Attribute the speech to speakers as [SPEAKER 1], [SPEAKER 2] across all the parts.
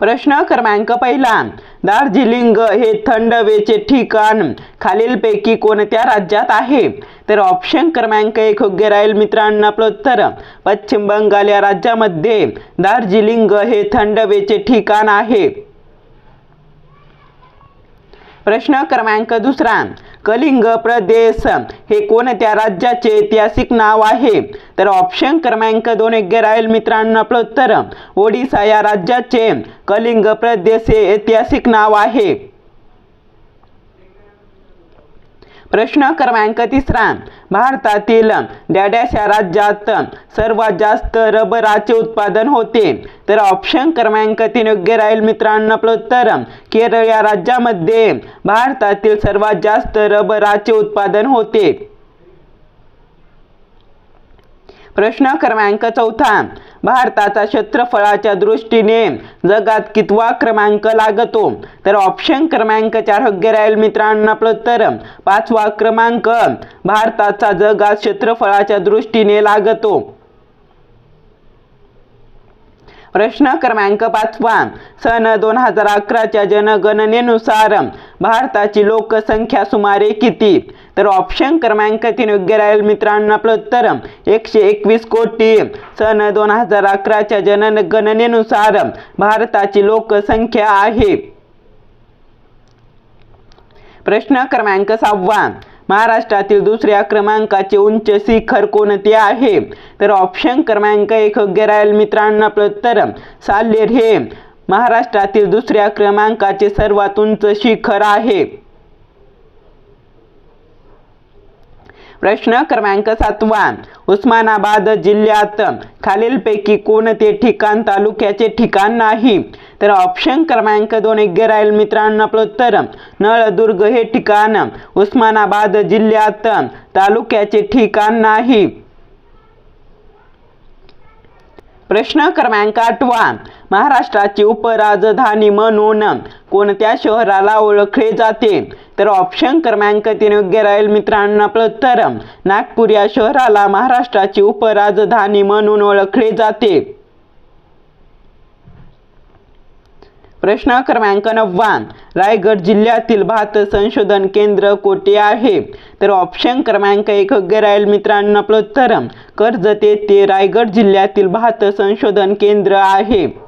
[SPEAKER 1] प्रश्न क्रमांक पहिला दार्जिलिंग हे थंड हवेचे ठिकाण. खालीलपैकी कोणत्या राज्यात आहे? तर ऑप्शन क्रमांक एक योग्य राहील मित्रांनो आपलं उत्तर. पश्चिम बंगाल या राज्यामध्ये दार्जिलिंग हे थंड वेचे ठिकाण आहे. प्रश्न क्रमांक दुसरा कलिंग प्रदेश. हे कोणत्या राज्याचे ऐतिहासिक नाव आहे. तर ऑप्शन क्रमांक दोन योग्य राहील मित्रांनो आपलं उत्तर. ओडिसा या राज्याचे कलिंग प्रदेश हे ऐतिहासिक नाव आहे. प्रश्न क्रमांक तिसरा. भारतातील डॅडॅश या राज्यात सर्वात जास्त रबराचे उत्पादन होते. तर ऑप्शन क्रमांक तीन योग्य राहील मित्रांनो. आपलं उत्तर केरळ या राज्यामध्ये भारतातील सर्वात जास्त रबराचे उत्पादन होते. प्रश्न क्रमांक चौथा. भारताचा क्षेत्रफळाच्या दृष्टीने जगात कितवा क्रमांक लागतो? तर ऑप्शन क्रमांक चार योग्य राहील मित्रांनो आपलं तर पाचवा क्रमांक भारताचा जगात क्षेत्रफळाच्या दृष्टीने लागतो. प्रश्न क्रमांक पाचवा. सन दोन हजार अकराच्या जनगणनेनुसार भारताची लोकसंख्या सुमारे किती? तर ऑप्शन क्रमांक तीन योग्य राहील मित्रांनो आपलं उत्तर. एकशे एकवीस कोटी. सन दोन हजार अकराच्या जनगणनेनुसार भारताची लोकसंख्या आहे. प्रश्न क्रमांक सहावा. महाराष्ट्रातील दुसऱ्या क्रमांकाचे उंच शिखर कोणते आहे? तर ऑप्शन क्रमांक एक योग्य राहील मित्रांनो आपलं उत्तर सालेर हे. महाराष्ट्रातील दुसऱ्या क्रमांकाचे सर्वात उंच शिखर आहे. प्रश्न क्रमांक सातवा. उस्मानाबाद जिल्ह्यात खालीलपैकी कोणते ठिकाण तालुक्याचे ठिकाण नाही? तर ऑप्शन क्रमांक दोन योग्य राहील मित्रांनो आपलं उत्तर. नळदुर्ग हे ठिकाण. उस्मानाबाद जिल्ह्यात तालुक्याचे ठिकाण नाही. प्रश्न क्रमांक आठवा. महाराष्ट्राची उपराजधानी म्हणून कोणत्या शहराला ओळखले जाते? तर ऑप्शन क्रमांक तीन योग्य राहील मित्रांनो आपलं उत्तर. नागपूर या शहराला महाराष्ट्राची उपराजधानी म्हणून ओळखले जाते. प्रश्न क्रमांक नव्वान रायगड जिल्ह्यातील भात संशोधन केंद्र कोठे आहे? तर ऑप्शन क्रमांक एक योग्य राहील मित्रांनो आपलं उत्तर कर्जत येथे रायगड जिल्ह्यातील भात संशोधन केंद्र आहे.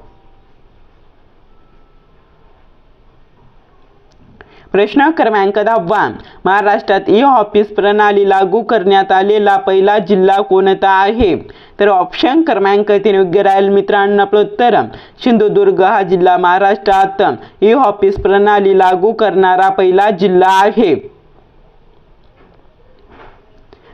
[SPEAKER 1] प्रश्न क्रमांक दहावा. महाराष्ट्रात ई ऑफिस प्रणाली लागू करण्यात आलेला पहिला जिल्हा कोणता आहे? तर ऑप्शन क्रमांक तीन योग्य राहील मित्रांनो आपलं उत्तर सिंधुदुर्ग हा जिल्हा महाराष्ट्रात ई ऑफिस प्रणाली लागू करणारा पहिला जिल्हा आहे.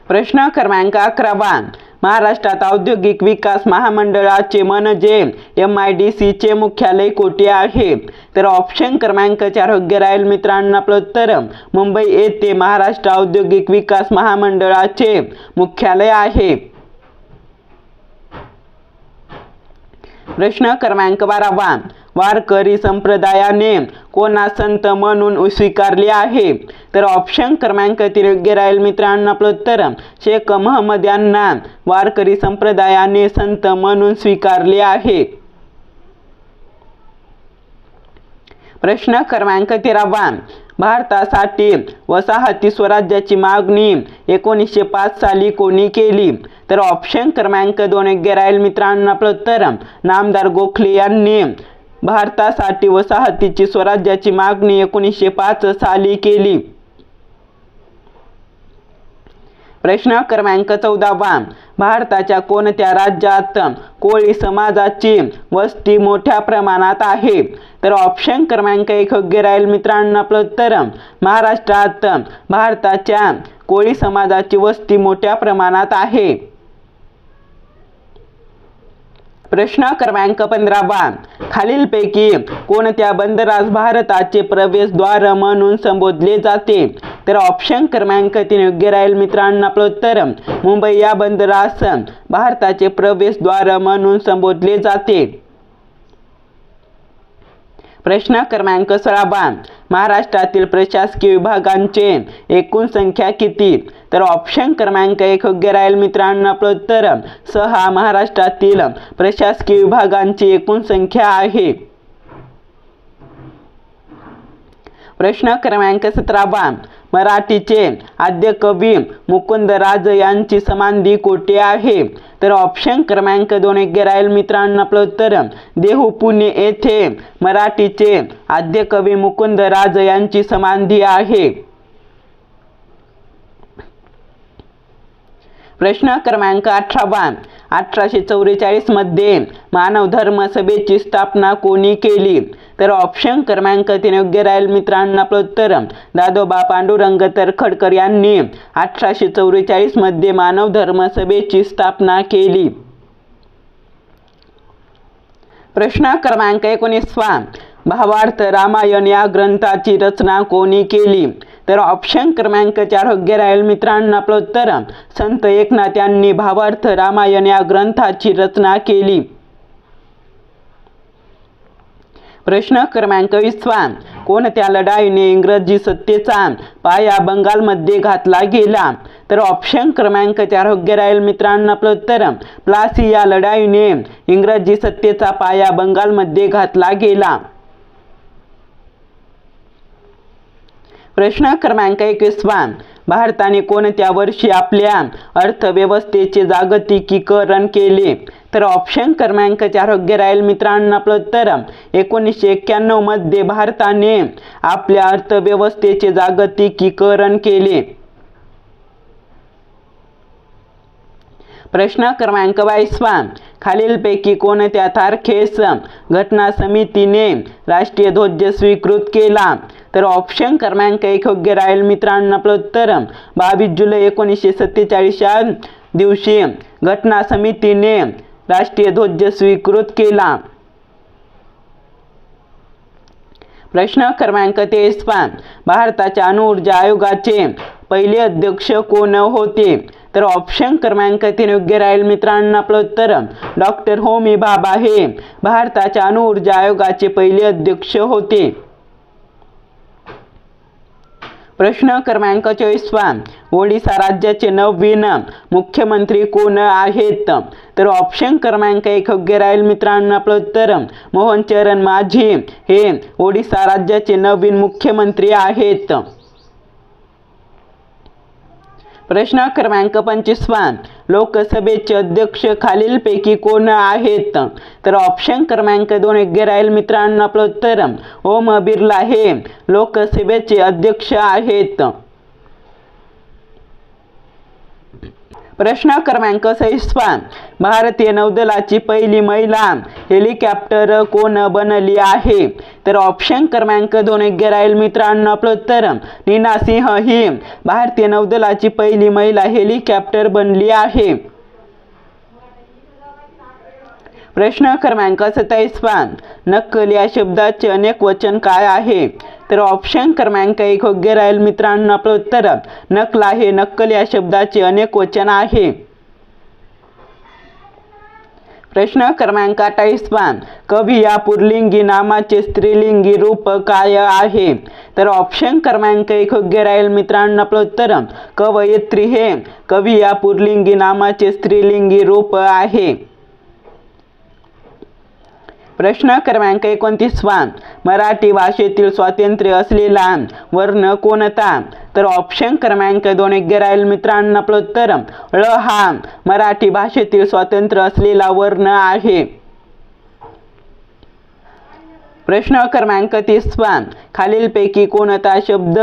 [SPEAKER 1] प्रश्न क्रमांक अकरावा. महाराष्ट्रात औद्योगिक विकास महामंडळाचे म्हणजे एम आय डी सीचे मुख्यालय कोठे आहे? तर ऑप्शन क्रमांक चार योग्य राहील मित्रांना आपलं उत्तर. मुंबई येथे महाराष्ट्र औद्योगिक विकास महामंडळाचे मुख्यालय आहे. प्रश्न क्रमांक बारावा. वारकरी संप्रदायाने कोणा संत म्हणून स्वीकारले आहे? तर ऑप्शन क्रमांक तीन योग्य राहील मित्रांनो आपलं उत्तर. शेख महम्मद यांना वारकरी संप्रदायाने संत म्हणून स्वीकारले आहे. प्रश्न क्रमांक तेरावा. भारतासाठी वसाहती स्वराज्याची मागणी एकोणीसशे पाच साली कोणी केली? तर ऑप्शन क्रमांक दोन योग्य राहील मित्रांनो आपलं उत्तर. नामदार गोखले यांनी भारतासाठी वसाहतीची स्वराज्याची मागणी एकोणीसशे पाच साली केली. प्रश्न क्रमांक चौदावा भारताच्या कोणत्या राज्यात कोळी समाजाची वस्ती मोठ्या प्रमाणात आहे? तर ऑप्शन क्रमांक एक योग्य राहील मित्रांनो. आपलं उत्तर महाराष्ट्रात भारताच्या कोळी समाजाची वस्ती मोठ्या प्रमाणात आहे. प्रश्न क्रमांक पंधरावा खालीलपैकी कोणत्या बंदरास भारताचे प्रवेशद्वार म्हणून संबोधले जाते? तर ऑप्शन क्रमांक तीन योग्य राहील मित्रांनो आपलं उत्तर. मुंबई या बंदरास भारताचे प्रवेशद्वार म्हणून संबोधले जाते. प्रश्न क्रमांक सोळावा महाराष्ट्रातील प्रशासकीय विभागांचे एकूण संख्या किती? तर ऑप्शन क्रमांक एक योग्य राहील मित्रांनो. आपलं उत्तर सहा महाराष्ट्रातील प्रशासकीय विभागांची एकूण संख्या आहे. प्रश्न क्रमांक सतरावा मराठीचे आद्य कवी मुकुंदराज यांची समाधी कोठे आहे? तर ऑप्शन क्रमांक दोन योग्य राहील मित्रांनो. आपलं उत्तर देहू पुणे येथे मराठीचे आद्य कवी मुकुंदराज यांची समाधी आहे. प्रश्न क्रमांक अठरावा. अठराशे चौवेचाळीसमध्ये मानव धर्म सभेची स्थापना कोणी केली? तर ऑप्शन क्रमांक तीन योग्य राहील मित्रांना आपलं उत्तर. दादोबा पांडुरंग तरखडकर यांनी अठराशे चौवेचाळीसमध्ये मानव धर्म सभेची स्थापना केली. प्रश्न क्रमांक एकोणीसवा. भावार्थ रामायण या ग्रंथाची रचना कोणी केली? तर ऑप्शन क्रमांक चार योग्य राहील मित्रांनो आपलं उत्तर संत एकनाथ यांनी भावार्थ रामायण या ग्रंथाची रचना केली. प्रश्न क्रमांक विसवा कोणत्या लढाईने इंग्रजी सत्तेचा पाया बंगालमध्ये घातला गेला? तर ऑप्शन क्रमांक चार योग्य राहील मित्रांनो आपलं उत्तर प्लासी या लढाईने इंग्रजी सत्तेचा पाया बंगालमध्ये घातला गेला. प्रश्न क्रमांक एकवीसवा भारताने कोणत्या वर्षी आपल्या अर्थव्यवस्थेचे जागतिकीकरण केले? तर ऑप्शन क्रमांक चार योग्य राहील मित्रांनो आपलं तर एकोणीसशे एक्क्याण्णवमध्ये भारताने आपल्या अर्थव्यवस्थेचे जागतिकीकरण केले. प्रश्न क्रमांक बावीसवा खालीलपैकी कोणत्या तारखेस? घटना समितीने राष्ट्रीय ध्वज स्वीकृत केला. तर ऑप्शन क्रमांक एक योग्य राहील मित्रांनो आपलं उत्तर. बावीस जुलै एकोणीसशे सत्तेचाळीस या दिवशी घटना समितीने राष्ट्रीय ध्वज स्वीकृत केला. प्रश्न क्रमांक तेवीसवा भारताच्या अणुऊर्जा आयोगाचे पहिले अध्यक्ष कोण होते? तर ऑप्शन क्रमांक तीन योग्य राहील मित्रांनो आपलं उत्तर. डॉक्टर होमी भाभा हे भारताच्या अणुऊर्जा आयोगाचे पहिले अध्यक्ष होते. प्रश्न क्रमांक चोवीसवा. ओडिसा राज्याचे नवीन मुख्यमंत्री कोण आहेत? तर ऑप्शन क्रमांक एक योग्य राहील मित्रांनो आपलं उत्तर. मोहन चरण माझी हे ओडिसा राज्याचे नवीन मुख्यमंत्री आहेत. प्रश्न क्रमांक पंचवीसवा लोकसभेचे अध्यक्ष खालीलपैकी कोण आहेत? तर ऑप्शन क्रमांक दोन योग्य राहील मित्रांनो आपलं उत्तर ओम बिर्ला हे लोकसभेचे अध्यक्ष आहेत. प्रश्न क्रमांक सहिष्वा भारतीय नौदलाची पहिली महिला हेलिकॉप्टर कोण बनली आहे? तर ऑप्शन क्रमांक दोन योग्य राहील मित्रांनो आपलं उत्तर नीना सिंह ही भारतीय नौदलाची पहिली महिला हेलिकॉप्टर बनली आहे. प्रश्न क्रमांक सत्तावीसवा नक्कल या शब्दाचे अनेक वचन काय आहे? तर ऑप्शन क्रमांक एक योग्य राहील मित्रांनो आपलं उत्तर नकल हे नक्कल या शब्दाचे अनेक वचन आहे. प्रश्न क्रमांक अठ्ठावीसवा कवी या पुरलिंगी नामाचे स्त्रीलिंगी रूप काय आहे? तर ऑप्शन क्रमांक एक योग्य राहील मित्रांनो आपलं उत्तर कवयित्री हे. कवी या पुरलिंगी नामाचे स्त्रीलिंगी रूप आहे. प्रश्न क्रमांक एकोणतीसवा मराठी भाषेतील स्वातंत्र्य असलेला वर्ण कोणता? तर ऑप्शन क्रमांक दोन योग्य राहील मित्रांना आपलं उत्तर ळ हा मराठी भाषेतील स्वातंत्र्य असलेला वर्ण आहे. प्रश्न क्रमांक तिसवा खालीलपैकी कोणता शब्द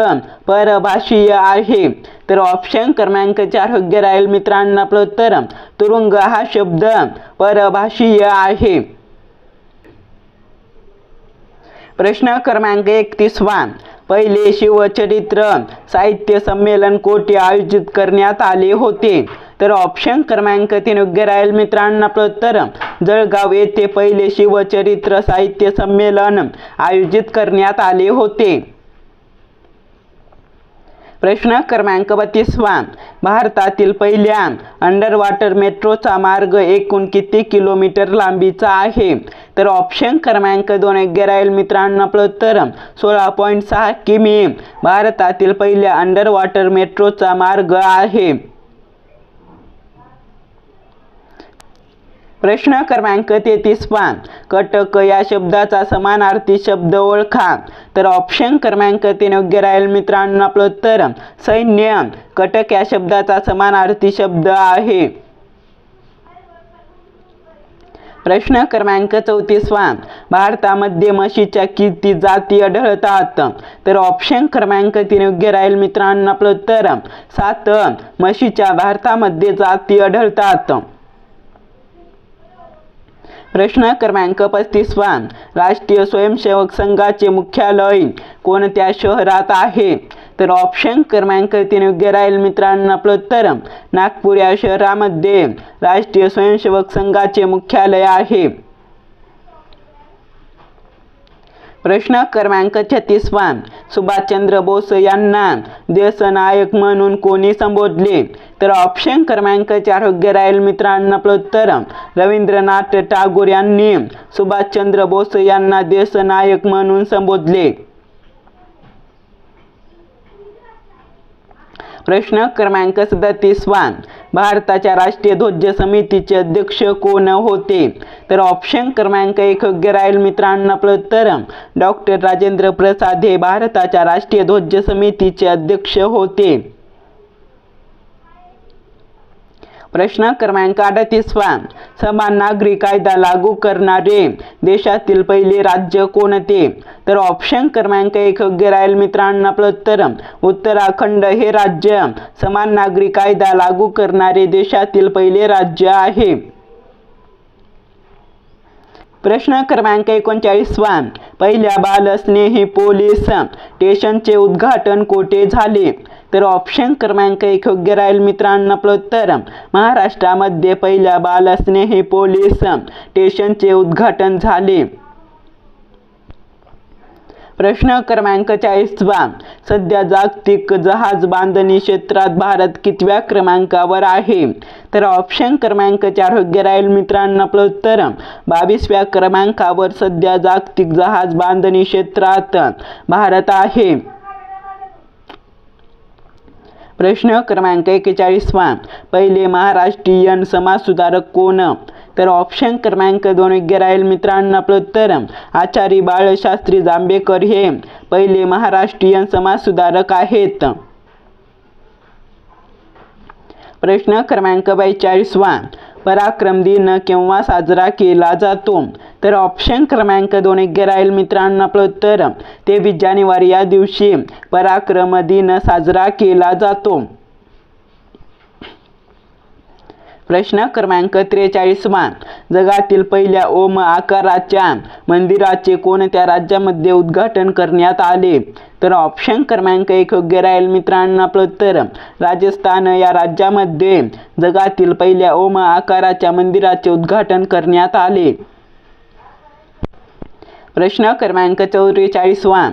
[SPEAKER 1] परभाषीय आहे? तर ऑप्शन क्रमांक चार हो योग्य राहील मित्रांना आपलं उत्तर तुरुंग हा शब्द परभाषीय आहे. प्रश्न क्रमांक एकतीसवा पहिले शिवचरित्र साहित्य संमेलन कोठे आयोजित करण्यात आले होते? तर ऑप्शन क्रमांक तीन योग्य राहील मित्रांना प्रत्तर जळगाव येथे पहिले शिवचरित्र साहित्य संमेलन आयोजित करण्यात आले होते. प्रश्न क्रमांक बत्तीसवा भारतातील पहिल्या अंडर वॉटर मेट्रोचा मार्ग एकूण किती किलोमीटर लांबीचा आहे? तर ऑप्शन क्रमांक दोन योग्य राहील मित्रांनो आपलं उत्तर सोळा पॉईंट सहा किमी. भारतातील पहिल्या अंडर वॉटर मेट्रोचा मार्ग आहे. प्रश्न क्रमांक तेहतीस पान. कटक या शब्दाचा समानार्थी शब्द ओळखा. तर ऑप्शन क्रमांक तीन योग्य राहील मित्रांनो आपलं उत्तर. सैन्य. कटक या शब्दाचा समानार्थी शब्द आहे. प्रश्न क्रमांक चौतीसवा भारतामध्ये म्हशीच्या किती जाती आढळतात? तर ऑप्शन क्रमांक तीन योग्य राहील मित्रांनो आपलं उत्तर. सात. म्हशीच्या भारतामध्ये जाती आढळतात. प्रश्न क्रमांक पस्तीसवा राष्ट्रीय स्वयंसेवक संघाचे मुख्यालय कोणत्या शहरात आहे? तर ऑप्शन क्रमांक तीन योग्य राहील मित्रांनो आपलं उत्तर. नागपूर या शहरामध्ये राष्ट्रीय स्वयंसेवक संघाचे मुख्यालय आहे. प्रश्न क्रमांक छत्तीसवा सुभाषचंद्र बोस यांना देशनायक म्हणून कोणी संबोधले? तर ऑप्शन क्रमांक चार योग्य राहील मित्रांनो. प्रोत्तर रवींद्रनाथ टागोर यांनी सुभाषचंद्र बोस यांना देशनायक म्हणून संबोधले. प्रश्न क्रमांक सदतीसवा भारताच्या राष्ट्रीय ध्वज समितीचे अध्यक्ष कोण होते? तर ऑप्शन क्रमांक एक योग्य राहील मित्रांनो आपलं उत्तर डॉक्टर राजेंद्र प्रसाद हे भारताच्या राष्ट्रीय ध्वज समितीचे अध्यक्ष होते. प्रश्न क्रमांक अडतीसवा समान नागरी कायदा लागू करणारे देशातील पहिले राज्य कोणते? तर ऑप्शन क्रमांक एक योग्य राहील मित्रांनो आपलं उत्तर. उत्तराखंड हे राज्य. समान नागरी कायदा लागू करणारे देशातील पहिले राज्य आहे. प्रश्न क्रमांक एकोणचाळीसवा पहिल्या बालस्नेही पोलीस स्टेशनचे उद्घाटन कोठे झाले? तर ऑप्शन क्रमांक एक योग्य राहील मित्रांनो आपलं उत्तर महाराष्ट्रामध्ये पहिल्या बालस्नेही पोलीस स्टेशनचे उद्घाटन झाले. प्रश्न क्रमांक चाळीसवा सध्या जागतिक जहाज बांधणी क्षेत्रात भारत कितव्या क्रमांकावर आहे? तर ऑप्शन क्रमांक चार योग्य राहील मित्रांनो आपलं उत्तर. बावीसव्या क्रमांकावर सध्या जागतिक जहाज बांधणी क्षेत्रात भारत आहे. प्रश्न क्रमांक एक्केचाळीसवा पहिले महाराष्ट्रीयन समाजसुधारक कोण? तर ऑप्शन क्रमांक दोन योग्य राहील मित्रांनो आपलं उत्तर आचारी बाळशास्त्री जांभेकर हे पहिले महाराष्ट्रीयन समाजसुधारक आहेत. प्रश्न क्रमांक बेचाळीसवा पराक्रम दिन केव्हा साजरा केला जातो? तर ऑप्शन क्रमांक दोन एक राहील मित्रांनो आपलं उत्तर. तेवीस जानेवारी या दिवशी पराक्रम दिन साजरा केला जातो. प्रश्न क्रमांक त्रेचाळीसवा जगातील पहिल्या ओम आकाराच्या मंदिराचे कोणत्या राज्यामध्ये उद्घाटन करण्यात आले? तर ऑप्शन क्रमांक एक योग्य राहील मित्रांना. आपलं उत्तर राजस्थान या राज्यामध्ये जगातील पहिल्या ओम आकाराच्या मंदिराचे उद्घाटन करण्यात आले. प्रश्न क्रमांक चौवेचाळीसवा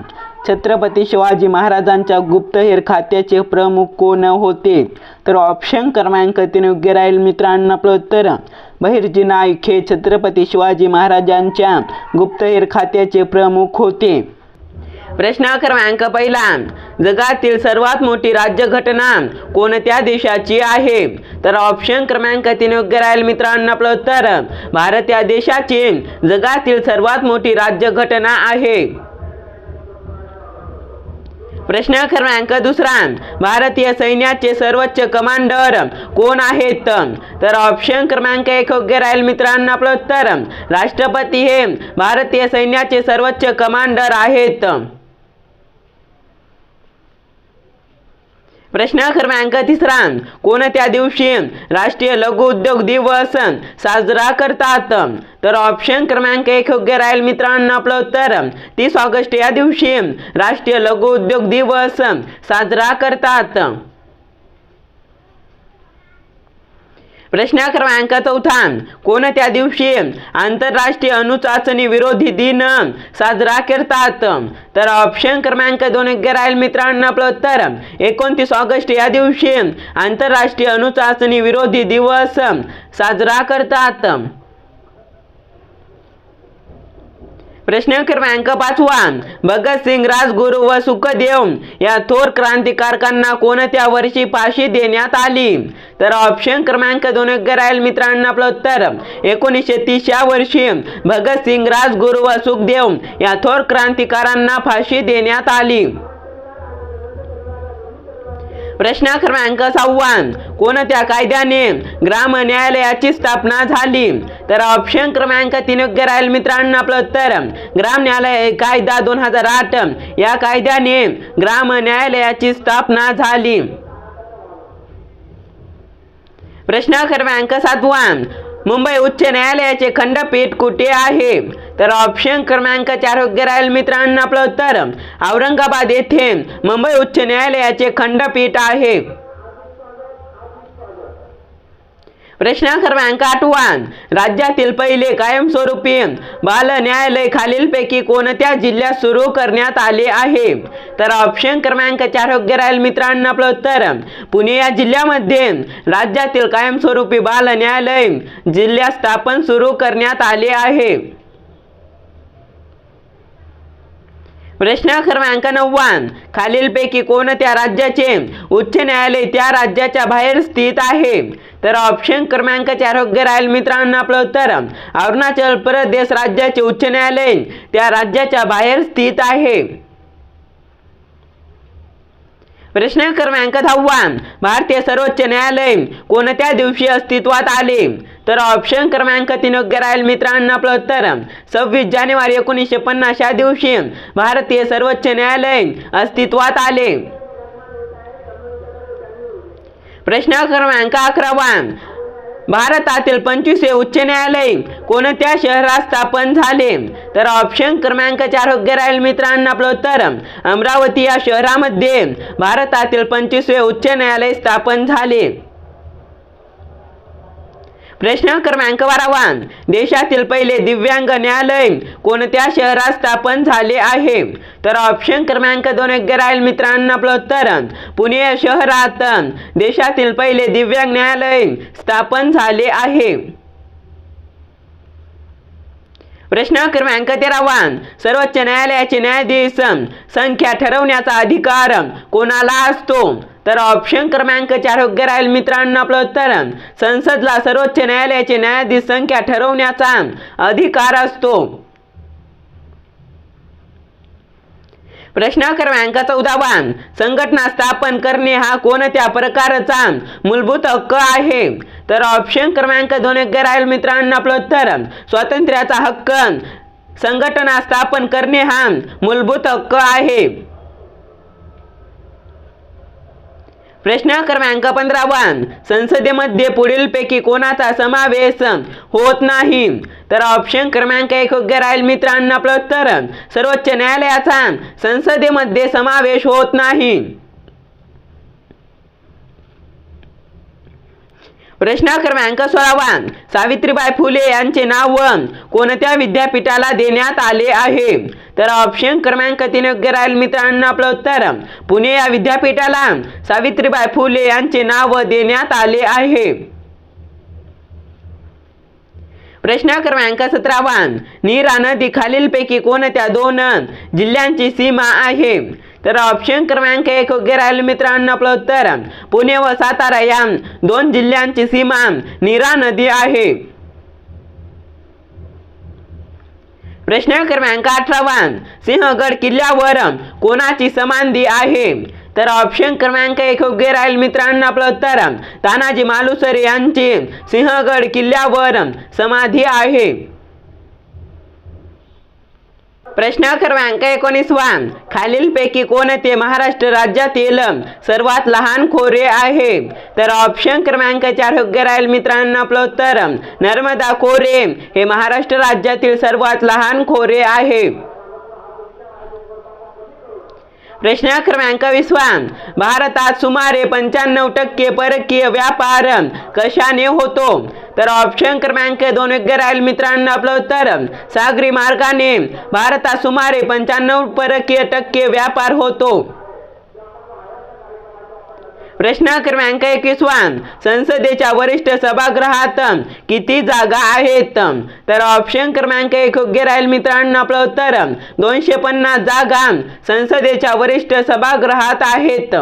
[SPEAKER 1] छत्रपती शिवाजी महाराजांच्या गुप्तहेर खात्याचे प्रमुख कोण होते? तर ऑप्शन क्रमांक तीन योग्य राहील मित्रांनो आपलं उत्तर बहिर्जी नाईक हे छत्रपती शिवाजी महाराजांच्या गुप्तहेर खात्याचे प्रमुख होते. प्रश्न क्रमांक पहिला. जगातील सर्वात मोठी राज्यघटना कोणत्या देशाची आहे? तर ऑप्शन क्रमांक तीन योग्य राहील मित्रांनो आपलं उत्तर भारत या देशाची जगातील सर्वात मोठी राज्यघटना आहे. प्रश्न क्रमांक दुसरा. भारतीय सैन्याचे सर्वोच्च कमांडर कोण आहेत? तर ऑप्शन क्रमांक एक योग्य राहील मित्रांनो आपलं उत्तर. राष्ट्रपती हे भारतीय सैन्याचे सर्वोच्च कमांडर आहेत. प्रश्न क्रमांक तिसरा कोणत्या दिवशी राष्ट्रीय लघु उद्योग दिवस साजरा करतात. तर ऑप्शन क्रमांक एक योग्य राहील मित्रांनो आपलं उत्तर. तीस ऑगस्ट या दिवशी राष्ट्रीय लघु उद्योग दिवस साजरा करतात. प्रश्न क्रमांक चौथा कोणत्या दिवशी? आंतरराष्ट्रीय अणुचाचणी विरोधी दिन. साजरा करतात. तर ऑप्शन क्रमांक दोन योग्य राहील मित्रांनो आपलं उत्तर. एकोणतीस ऑगस्ट या दिवशी आंतरराष्ट्रीय अणुचाचणी विरोधी दिवस. साजरा करतात. प्रश्न क्रमांक पाचवा भगतसिंग राजगुरू व सुखदेव या थोर क्रांतिकारकांना कोणत्या वर्षी फाशी देण्यात आली? तर ऑप्शन क्रमांक दोन योग्य राहील मित्रांनो आपलं उत्तर. एकोणीसशे तीस या वर्षी भगतसिंग राजगुरू व सुखदेव या थोर क्रांतिकारांना फाशी देण्यात आली. प्रश्न क्रमांक सहावा कोणत्या कायद्याने ग्राम न्यायालयाची स्थापना झाली? तर ऑप्शन क्रमांक तीन योग्य राहील मित्रांनो आपलं उत्तर. ग्राम न्यायालय कायदा दोन हजार आठ. या कायद्याने ग्राम न्यायालयाची स्थापना झाली. प्रश्न क्रमांक सातवा. मुंबई उच्च न्यायालयाचे खंडपीठ कुठे आहे? तर ऑप्शन क्रमांक चार योग्य राहील मित्रांनो आपलं उत्तर. औरंगाबाद येथे मुंबई उच्च न्यायालयाचे खंडपीठ आहे. प्रश्न क्रमांक आठवा राज्यातील पहिले कायमस्वरूपी बाल न्यायालय खालीलपैकी कोणत्या जिल्ह्यात सुरू करण्यात आले आहे? तर ऑप्शन क्रमांक चार योग्य राहील मित्रांनो आपलं उत्तर. पुणे या जिल्ह्यामध्ये राज्यातील कायमस्वरूपी बाल न्यायालय जिल्ह्यात स्थापन सुरू करण्यात आले आहे. प्रश्न क्रमांक नव्वान खालीलपैकी कोणत्या राज्याचे? उच्च न्यायालय त्या राज्याच्या बाहेर स्थित आहे. तर ऑप्शन क्रमांक चार योग्य राहील मित्रांनो आपलं उत्तर. अरुणाचल प्रदेश राज्याचे उच्च न्यायालय त्या राज्याच्या बाहेर स्थित आहे. प्रश्न क्रमांक दहावा. भारतीय सर्वोच्च न्यायालय कोणत्या दिवशी अस्तित्वात आले? तर ऑप्शन क्रमांक तीन योग्य राहील मित्रांनो आपलं उत्तर. सव्वीस जानेवारी एकोणीसशे पन्नास या दिवशी भारतीय सर्वोच्च न्यायालय अस्तित्वात आले. प्रश्न क्रमांक अकरावा भारतातील पंचवीसवे उच्च न्यायालय कोणत्या शहरात स्थापन झाले? तर ऑप्शन क्रमांक चार योग्य राहील मित्रांनो आपलं उत्तर. अमरावती या शहरामध्ये भारतातील पंचवीसवे उच्च न्यायालय स्थापन झाले. प्रश्न क्रमांक बारावा देशातील पहिले दिव्यांग न्यायालय कोणत्या शहरात स्थापन झाले आहे? तर ऑप्शन क्रमांक दोन योग्य राहील मित्रांनो आपलं उत्तर. पुणे शहरात देशातील पहिले दिव्यांग न्यायालय स्थापन झाले आहे. प्रश्न क्रमांक तेरावा सर्वोच्च न्यायालयाचे न्यायाधीश संख्या ठरवण्याचा अधिकार कोणाला असतो? तर ऑप्शन क्रमांक चार योग्य राहील मित्रांनो आपलं उत्तर संसदला सर्वोच्च न्यायालयाचे न्यायाधीश संख्या ठरवण्याचा अधिकार असतो. प्रश्न क्रमांक चौदावा संघटना स्थापन करणे हा कोणत्या प्रकारचा मूलभूत हक्क आहे? तर ऑप्शन क्रमांक दोन योग्य राहील मित्रांनो आपलं उत्तर स्वातंत्र्याचा हक्क संघटना स्थापन करणे हा मूलभूत हक्क आहे. प्रश्न क्रमांक पंधरावा संसदेमध्ये पुढीलपैकी कोणाचा समावेश होत नाही? तर ऑप्शन क्रमांक एक योग्य राहील मित्रांना प्रत्तर सर्वोच्च न्यायालयाचा संसदेमध्ये समावेश होत नाही. प्रश्न क्रमांक सोळावा सावित्रीबाई फुले यांचे नाव कोणत्या विद्यापीठाला देण्यात आले आहे? तर ऑप्शन क्रमांक तीन योग्य राहील मित्रांनो आपलं उत्तर. पुणे या विद्यापीठाला सावित्रीबाई फुले यांचे नाव देण्यात आले आहे. प्रश्न क्रमांक सतरावा नीरा नदी खालीलपैकी कोणत्या दोन जिल्ह्यांची सीमा आहे? तर ऑप्शन क्रमांक एक योग्य राहील मित्रांनो आपलं उत्तर. पुणे व सातारा या दोन जिल्ह्यांची सीमा नीरा नदी आहे. प्रश्न क्रमांक अठरावा सिंहगड किल्ल्यावर कोणाची समाधी आहे? तर ऑप्शन क्रमांक एक योग्य राहील मित्रांनो आपलं उत्तर. तानाजी मालुसरे यांची सिंहगड किल्ल्यावर समाधी आहे. प्रश्न क्रमांक एकोणीसवा खालीलपैकी कोणते महाराष्ट्र राज्यातील सर्वात लहान खोरे आहे? तर ऑप्शन क्रमांक चार योग्य राहील मित्रांनो आपलं उत्तर. नर्मदा खोरे हे महाराष्ट्र राज्यातील सर्वात लहान खोरे आहे. प्रश्न क्रमांक विसवा भारतात सुमारे पंच्याण्णव टक्के परकीय व्यापार कशाने होतो? तर ऑप्शन क्रमांक दोन योग्य राहील मित्रांनो आपलं उत्तर. सागरी मार्गाने भारतात सुमारे पंच्याण्णव परकीय टक्के व्यापार होतो. प्रश्न क्रमांक एकवीसवा संसदेच्या वरिष्ठ सभागृहात किती जागा आहेत? तर ऑप्शन क्रमांक एक योग्य राहील मित्रांनो आपलं उत्तर. दोनशे पन्नास जागा संसदेच्या वरिष्ठ सभागृहात आहेत.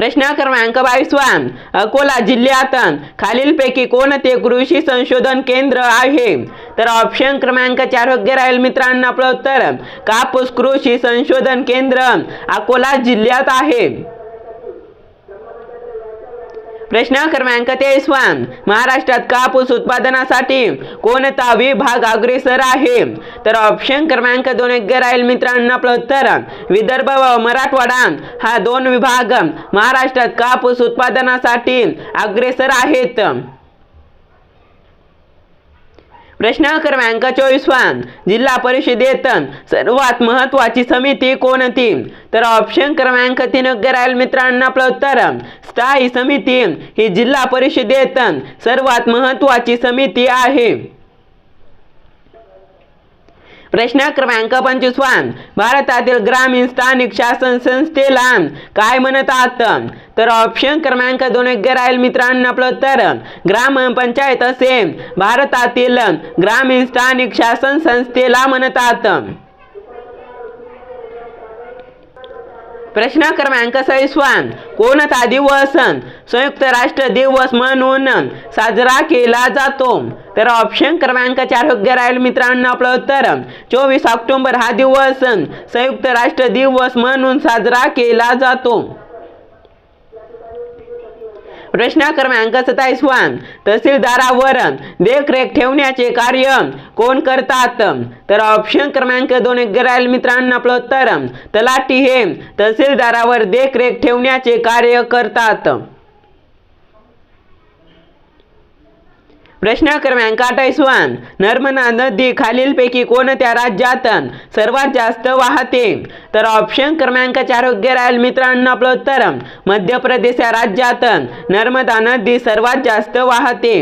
[SPEAKER 1] प्रश्न क्रमांक बावीसवा अकोला जिल्ह्यात खालीलपैकी कोणते कृषी संशोधन केंद्र आहे? तर ऑप्शन क्रमांक चार योग्य राहील मित्रांनो आपलं उत्तर कापूस कृषी संशोधन केंद्र अकोला जिल्ह्यात आहे. प्रश्न क्रमांक तेवीसवा महाराष्ट्रात कापूस उत्पादनासाठी कोणता विभाग अग्रेसर आहे? तर ऑप्शन क्रमांक दोन योग्य राहील मित्रांनो आपलं उत्तर विदर्भ व मराठवाडा. हा दोन विभाग महाराष्ट्रात कापूस उत्पादनासाठी अग्रेसर आहेत. प्रश्न क्रमांक चोवीसवा जिल्हा परिषदेतन सर्वात महत्वाची समिती कोणती? तर ऑप्शन क्रमांक तीन योग्य मित्रांनो आपलं उत्तर. स्थायी समिती ही जिल्हा परिषदेतन सर्वात महत्वाची समिती आहे. प्रश्न क्रमांक पंचवीसवा भारतातील ग्रामीण स्थानिक शासन संस्थेला काय म्हणतात तर ऑप्शन क्रमांक दोन योग्य राहील मित्रांनो आपलं. उत्तर ग्रामपंचायत असे भारतातील ग्रामीण स्थानिक शासन संस्थेला म्हणतात प्रश्न क्रमांक सव्वीसवा कोणता दिवस संयुक्त राष्ट्र दिवस म्हणून साजरा केला जातो. तर ऑप्शन क्रमांक चार योग्य राहील मित्रांनो आपलं उत्तर चोवीस ऑक्टोंबर हा दिवस संयुक्त राष्ट्र दिवस म्हणून साजरा केला जातो. प्रश्न क्रमांक सत्तावीसवा तहसीलदारावर देखरेख ठेवण्याचे कार्य कोण करतात? तर ऑप्शन क्रमांक दोन योग्य मित्रांना मित्रांनो आपलं उत्तर. तलाठी हे तहसीलदारावर देखरेख ठेवण्याचे कार्य करतात. प्रश्न क्रमांक अठ्ठावीसवा नर्मदा नदी खालीलपैकी कोणत्या राज्यात सर्वात जास्त वाहते? तर ऑप्शन क्रमांक चार योग्य राहील मित्रांनो आपलं उत्तर मध्य प्रदेश या राज्यात नर्मदा नदी सर्वात जास्त वाहते.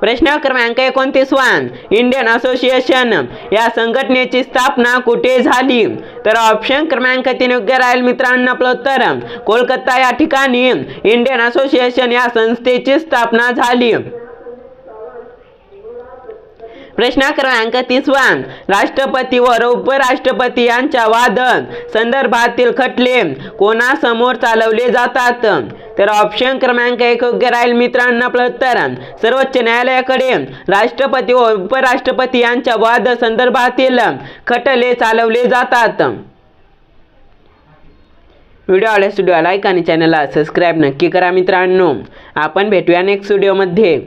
[SPEAKER 1] प्रश्न क्रमांक एकोणतीस वन इंडियन असोसिएशन या संघटनेची स्थापना कुठे झाली? तर ऑप्शन क्रमांक तीन योग्य राहील मित्रांनो आपलं उत्तर. कोलकाता या ठिकाणी इंडियन असोसिएशन या संस्थेची स्थापना झाली. प्रश्न क्रमांक तीसवा. राष्ट्रपती व उपराष्ट्रपती यांच्या वादन संदर्भातील खटले कोणासमोर चालवले जातात? तर ऑप्शन क्रमांक एक योग्य राहील मित्रांनो प्रत्तर. सर्वोच्च न्यायालयाकडे राष्ट्रपती व उपराष्ट्रपती यांच्या वाद संदर्भातील खटले चालवले जातात. व्हिडिओ आवडल्यास व्हिडिओ लाईक आणि चॅनलला सबस्क्राईब नक्की करा मित्रांनो. आपण भेटूया नेक्स्ट व्हिडिओमध्ये